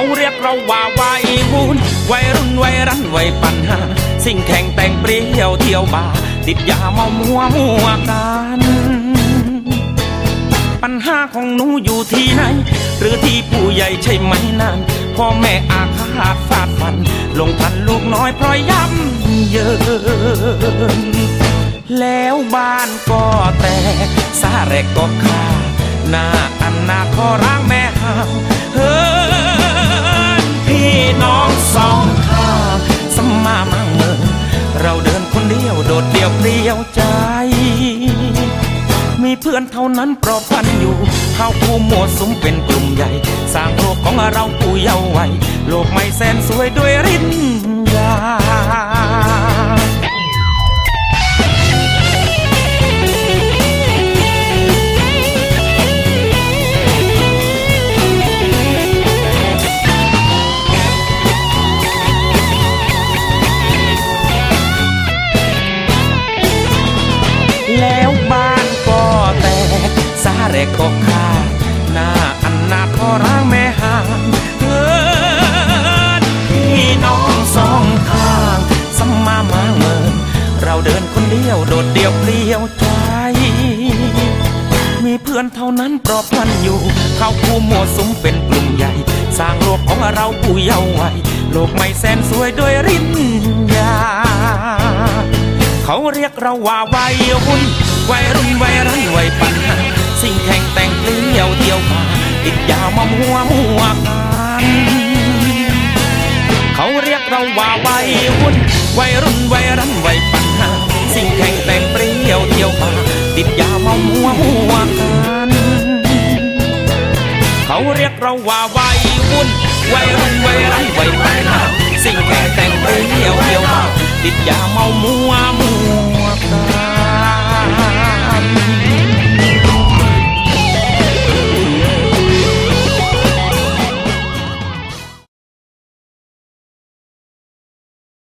เขาเรียกเราว่าวัยวุ่นวัยรุ่นวัยรันวัยปัญหา สิ่งแข่งแต่งเปรี้ยวเที่ยวบาติดยาเมามัวมัวกันปัญหาของหนูอยู่ที่ไหน หรือที่ผู้ใหญ่ใช่ไหมนั่นพ่อแม่อาฆาตฟาดฟัน ลงทันลูกน้อยพราะย้ำเยินแล้วบ้านก็แตกสาแรกก็ขาหน้าอันนาคอร้างแม่ห้าวเฮ้ เดินคนเดียวโดดเดี่ยวเปลี่ยวใจ มีเพื่อนเท่านั้นปลอบพันอยู่เข้าคู่หมวดสุมเป็นกลุ่มใหญ่ สร้างโลกของเราผู้เยาว์วัยโลกไม่แสนสวยด้วยริ้น เปลี่ยวใจ มีเพื่อนเท่านั้นปลอบพันอยู่ เข้าคู่หมวสุมเป็นกลุ่มใหญ่ สร้างโลกของเราผู้เยาว์วัยโลกไม่แสนสวยด้วยรินยา เขาเรียกเราว่าวัยรุ่นวัยรุ่นวัยรันวัยปัญหาสิ่งแข่งแต่งเปลี่ยวเที่ยวมาติดยาวมามัวมัวกันเขาเรียกเราว่าวัยรุ่นวัยรุ่นวัยรันวัยปัญหาสิ่งแข่งแต่ง เที่ยวมาติดยาเมามัวมัวกันเขาเรียกเราว่าวัยวุ่นวัยรุ่นวัยไรวัยปัญหาสิ่งแก่แต่งไปเที่ยวเที่ยว